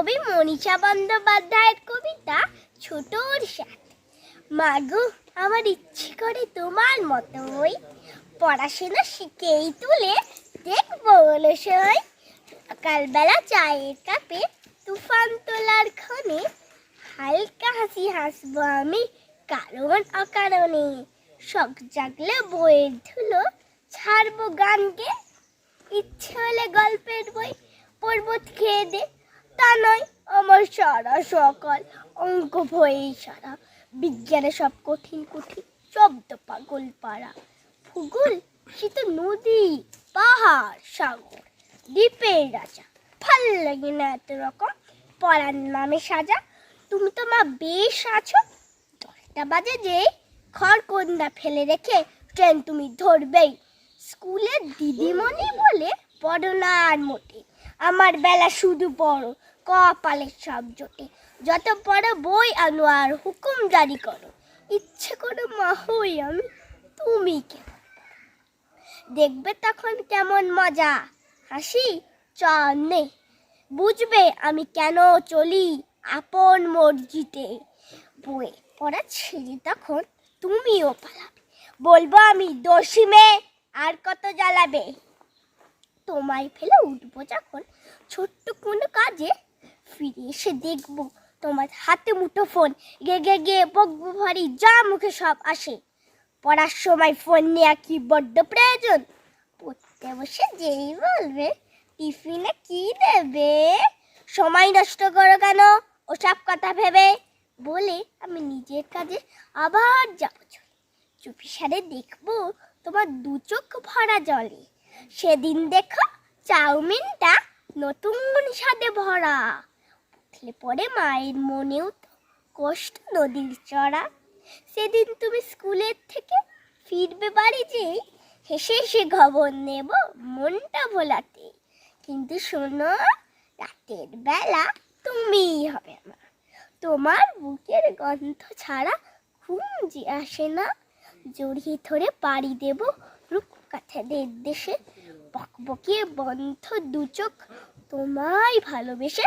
কবি মনীষা বন্দ্যোপাধ্যায়ের কবিতা ছোটর সাথে। মাগো, আমার ইচ্ছে করে তোমার মতোই পড়াশোনা শিখেই তুলে দেখব অলসই সকালবেলা চায়ের কাপে তুফান তোলার ক্ষণে হালকা হাসি হাসবো আমি কারণ অকারণে। শখ জাগলে বইয়ের ধুলো ছাড়বো গানকে। ইচ্ছে হলে গল্পের বই পর্বত খেয়ে দে সারা সকাল, অঙ্ক ভয়েই সারা, বিজ্ঞানে সব কঠিন কঠিন শব্দ পাগল পাড়া। ভূগোল সে তো নদী, পাহাড়, সাগর, দ্বীপের রাজা, ভালো লাগে না এত রকম পড়ার নামে সাজা। তুমি তো মা বেশ আছো, দশটা বাজে যে, খড়কন্দা ফেলে রেখে ট্রেন তুমি ধরবেই। স্কুলের দিদিমণি বলে পড়ো না আর মোটে, আমার বেলা শুধু পড়ো কপালের সব জোটে। যত পড়ো বই আনো আর হুকুম জারি করো। ইচ্ছে করে মা হই আমি, তুমি কেন দেখবে তখন কেমন মজা। হাসি চ নেই বুঝবে আমি কেন চলি আপন মর্জিতে বই পড়া ছেড়ে তখন তুমিও পালাবে। বলব আমি দোষী মেয়ে, আর কত জ্বালাবে? তোমায় ফেলে উঠবো যখন ছোট্ট কোনো কাজে ফিরে এসে দেখব। তোমার হাতে মুঠো ফোন গে গে গে বকবো ভারী যা মুখে সব আসে। পড়ার সময় ফোন নেওয়া কি বড্ড প্রয়োজন। পড়তে বসে যেই বলবে টিফিনে কি দেবে? সময় নষ্ট করো কেন? ওসব কথা ভেবে বলে আমি নিজের কাজে আবার যাব চলে। চুপি সারে দেখব তোমার দু চোখ ভরা জলে। সেদিন দেখো চাউমিনটা নতুন স্বাদে ভরা। উঠলে পরে মায়ের মনেও কষ্ট নদীর চড়া। সেদিন তুমি স্কুলের থেকে ফিরবে বাড়ি যেই হেসে হেসে খবর নেব মনটা ভোলাতে। কিন্তু শোনো, রাতের বেলা তুমিই হবে আমার তোমার বুকের গন্ধ ছাড়া ঘুম যে আসে না। জড়িয়ে ধরে পাড়ি দেব রূপকাঠাদের দেশে। বকবকিয়ে বন্ধ দু চোখ তোমায় ভালোবেসে